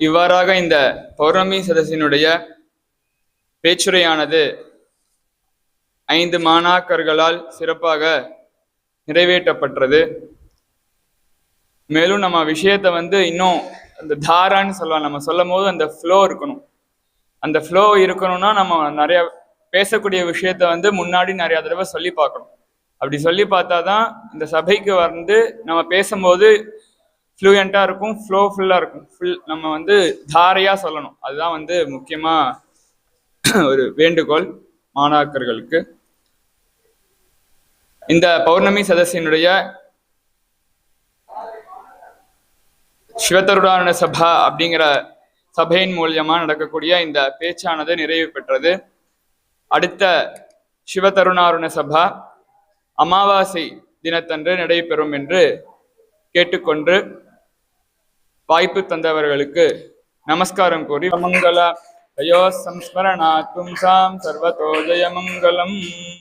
இவ்வாறாக இந்த பௌர்ணமி சதசினுடைய பேச்சுரையானது ஐந்து மாணாக்கர்களால் சிறப்பாக நிறைவேற்றப்பட்டது. மேலும் நம்ம விஷயத்தை வந்து இன்னும் அந்த தாரான்னு சொல்லலாம். நம்ம சொல்லும் போது அந்த ஃப்ளோ இருக்கணும். அந்த ஃப்ளோ இருக்கணும்னா நம்ம நிறைய பேசக்கூடிய விஷயத்த வந்து முன்னாடி நிறைய தடவை சொல்லி பார்க்கணும். அப்படி சொல்லி பார்த்தா தான் இந்த சபைக்கு வந்து நம்ம பேசும்போது ஃப்ளூயண்ட்டாக இருக்கும் ஃப்ளோ ஃபுல்லாக இருக்கும். ஃபுல் நம்ம வந்து தாரையாக சொல்லணும். அதுதான் வந்து முக்கியமாக ஒரு வேண்டுகோள் மாணாக்கர்களுக்கு. இந்த பௌர்ணமி சதசியனுடைய சிவத்தருடான சபா அப்படிங்கிற சபையின் மூலியமா நடக்கக்கூடிய இந்த பேச்சானது நிறைவு பெற்றது. அடுத்த சிவதருணாருண சபா அமாவாசை தினத்தன்று நடைபெறும் என்று கேட்டுக்கொண்டு வாய்ப்பு தந்தவர்களுக்கு நமஸ்காரம் கூறி மங்கள. அயோ சம்ஸ்மரணா தும்சாம் சர்வதோ ஜெயமங்கலம்.